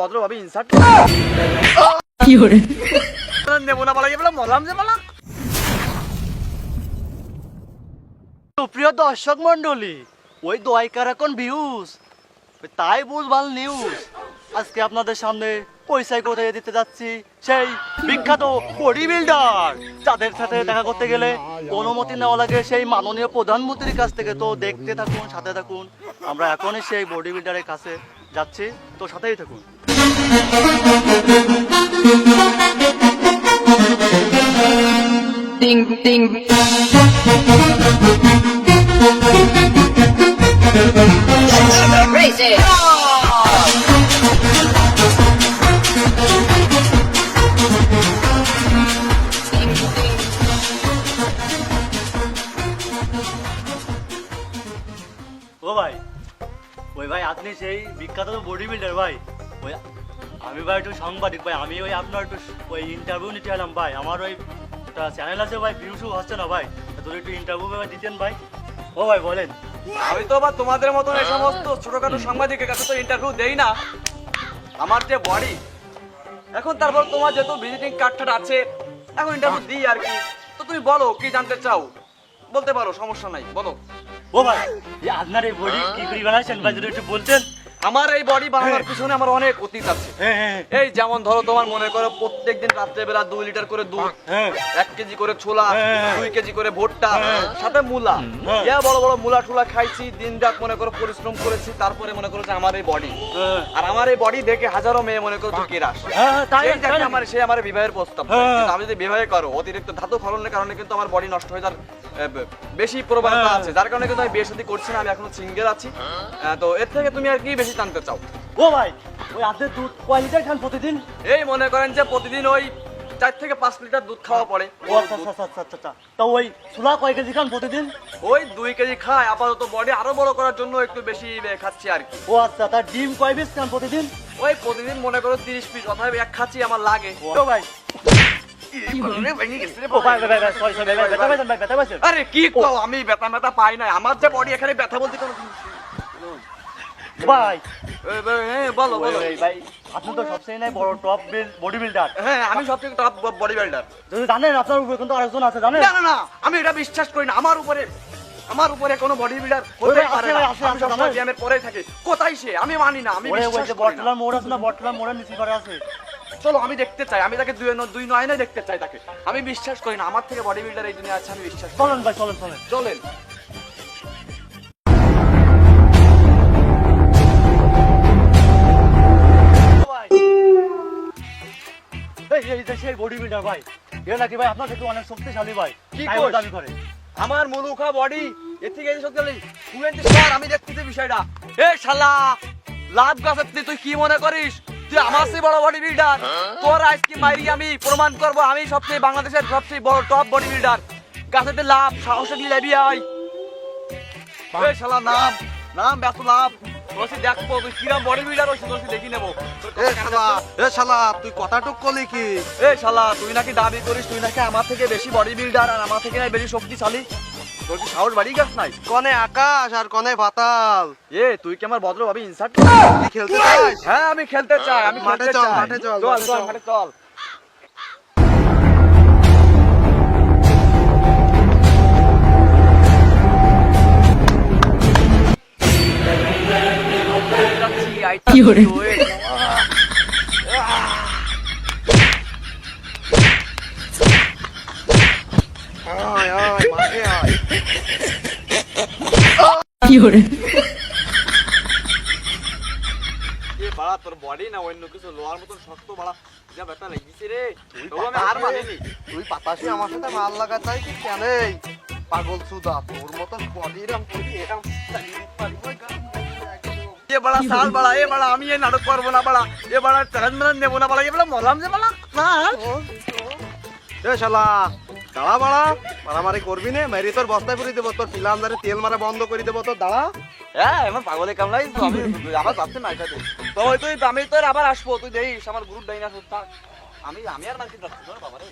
ভদ্রভাবে ইনসার্ট কি hore নেব না বলা যাবে মরলাম যে বলা। প্রিয় দর্শক মন্ডলী ওই দোয়াইকার এখন ভিউজ তাই বুঝবাল নিউজ আজকে আপনাদের সামনে পয়সায় কোথায় দিতে যাচ্ছি সেই বিখ্যাত বডি বিল্ডার। যাদের সাথে দেখা করতে গেলে অনুমতি নেওয়া লাগে সেই মাননীয় প্রধানমন্ত্রীর কাছ থেকে। তো দেখতে থাকুন সাথে থাকুন। আমরা এখনই সেই বডি বিল্ডারের কাছে যাচ্ছি। তো সাথেই থাকুন। Ding ding. Crazy. ও ভাই ওই ভাই আপনি সেই বিখ্যাত বডি বিল্ডার ভাই। ওই আমি ভাই একটু সাংবাদিক ভাই আমি ওই আপনার একটু ওই ইন্টারভিউ নিতে এলাম ভাই। আমার ওই একটা চ্যানেল আছে ভাই ভিউসু হচ্ছে না ভাই? তোর একটু ইন্টারভিউ ভাই দিতেন ভাই। ও ভাই বলেন। আমি তো আবার তোমাদের মতন এই সমস্ত ছোটখাটো সাংবাদিকের কাছে তো ইন্টারভিউ দেই না। আমার যে বডি এখন তারপর তোমার যেহেতু ভিজিটিং কার্ডটা আছে এখন ইন্টারভিউ দিই আর কি। তো তুমি বলো কি জানতে চাও? বলতে পারো সমস্যা নাই বলো। ও ভাই এই আপনার এই বডি কি করে বানাইছেন ভাই যদি একটু বলতেন। আমার এই বডি বানানোর পিছনে আমার অনেক অতীত আছে হ্যাঁ হ্যাঁ এই যেমন ধরো তোমার মনে করো প্রত্যেকদিন রাত্রেবেলা দুই লিটার করে দুধ হ্যাঁ এক কেজি করে ছোলা হ্যাঁ। দুই কেজি করে ভুট্টা হ্যাঁ। সাথে মূলা হ্যাঁ। ইয়া বড় বড় মূলা টুলা খাইছি দিন রাত মনে করো পরিশ্রম করেছি তারপরে মনে করো যে আমার এই বডি হ্যাঁ। আর আমার এই বডি দেখে হাজারো মেয়ে মনে করো তুই কেরাস হ্যাঁ তাই সেই দেখে তাই আমার সে আমার বিবাহের প্রস্তাব। হ্যাঁ। আমি যদি বিবাহ করো অতিরিক্ত ধাতু খরণের কারণে কিন্তু আমার বডি নষ্ট হয়ে যার আহ, বে- বেশি প্রবণতা হ্যাঁ। আছে যার কারণে কিন্তু আমি বিয়ে শাদী করছি না আমি এখনও সিঙ্গেল আছি তো এর থেকে তুমি আর কি বেশি চাও ও ভাই ওই দুধ কয় লিটার খান প্রতিদিন এই মনে করেন যে প্রতিদিন ওই চার থেকে পাঁচ লিটার দুধ খাওয়া পড়ে ও আচ্ছা আচ্ছা আচ্ছা আচ্ছা আচ্ছা তা ওই ছোলা কয় কেজি খান প্রতিদিন ওই দুই কেজি খায় আপাতত বডি আরও বড় করার জন্য একটু বেশি খাচ্ছি আর কি ও আচ্ছা তার ডিম কয় পিস খান প্রতিদিন ওই প্রতিদিন মনে করো তিরিশ পিস অথবা এক খাচ্ছি আমার লাগে ও ভাই আরে কি কও আমি ব্যথা ব্যথা পাই না আমার যে বডি এখানে ব্যথা বলতে কোনো ভাই। বলো বলো। ভাই আপনি তো সবচেয়ে নাই বড় টপ বডি বিল্ডার হ্যাঁ আমি সবথেকে টপ বডি বিল্ডার যদি জানেন আপনার উপরে কিন্তু আরেকজন আছে জানেন? না না আমি এটা বিশ্বাস করি না। আমার উপরে আমার উপরে কোনো বডি বিল্ডার হতে পারে না। আমি সবসময়? ব্যায়ামের পরেই থাকি। কোথায় সে? আমি মানি না আমি বিশ্বাস করি না। মোড় আছে না বটতলার মোড়ের নিচে করে আছে। চলো আমি দেখতে চাই। আমি তাকে দুই দুই নয়নে দেখতে চাই তাকে। আমি বিশ্বাস করি না আমার থেকে বডি বিল্ডার এই দুনিয়া আছে আমি বিশ্বাস চলেন ভাই চলেন চলেন। চলেন। বডি বিল্ডার ভাই। এ নাকি ভাই আপনার থেকে অনেক শক্তিশালী ভাই। কি তাই দাবি করে। আমার মুলুখা বডি এর থেকে এই শক্তিশালী। শুনেন স্যার আমি দেখতেছি বিষয়টা। এ শালা লাভ গাছ তুই কি মনে করিস? তুই আমার চেয়ে বড় বডি বিল্ডার তোর আজকে মাইরি আমি প্রমাণ করব। আমি সবচেয়ে বাংলাদেশের সবচেয়ে বড় টপ বডি বিল্ডার গাছেতে লাভ সাহসে দিয়ে লাবি আই। এ শালা নাম নাম ব্যস্ত লাভ। তোর দেখব তুই কিরম বডি বিল্ডার ওই তোর দেখি নেব। এ শালা এ শালা তুই কথাটুক কলি কি? এ শালা তুই নাকি দাবি করিস তুই নাকি আমার থেকে বেশি বডি বিল্ডার আর আমার থেকে বেশি শক্তিশালী? তোর কি সাহস বাড়ি গাছ নাই? কনে আকাশ আর কনে পাতাল এ তুই কি আমার ভদ্রভাবে ইনসার্ট খেলতে চাস? হ্যাঁ আমি খেলতে চাই আমি মাঠে খেলতে চল, চাই। মাঠে চল, চল চল চল। মাঠে চল। কি বাড়া তোর বডি না অন্য কিছু? মতন শক্ত বাড়া। যা ব্যথা লেগেছে রে। আমি হার মানিনি। তুই পাতাসি আমার সাথে মাল লাগা কি কেন? পাগল সুদা তোর মতো বডি রাম করি এরম চালিয়ে দিতে গান এ বাড়া সাল বাড়া এ বাড়া আমি এই নাটক করব না বাড়া এ বাড়া মেলেন নেব না বাড়া এ বাড়া মরলাম যে বাড়া না এ শালা দাঁড়া বাড়া মারামারি করবি নে মেরি তোর বস্তায় পুরি দেবো তোর পিলান্দারে তেল মারা বন্ধ করে দেবো তোর দাঁড়া হ্যাঁ আমার পাগলে কামলাই তো আমি আবার যাচ্ছে না তো ওই তুই আমি তোর আবার আসব তুই দেখিস আমার গ্রুপ ডাইনা থাক আমি আমি আর মার্কেট যাচ্ছি তোর বাবা রে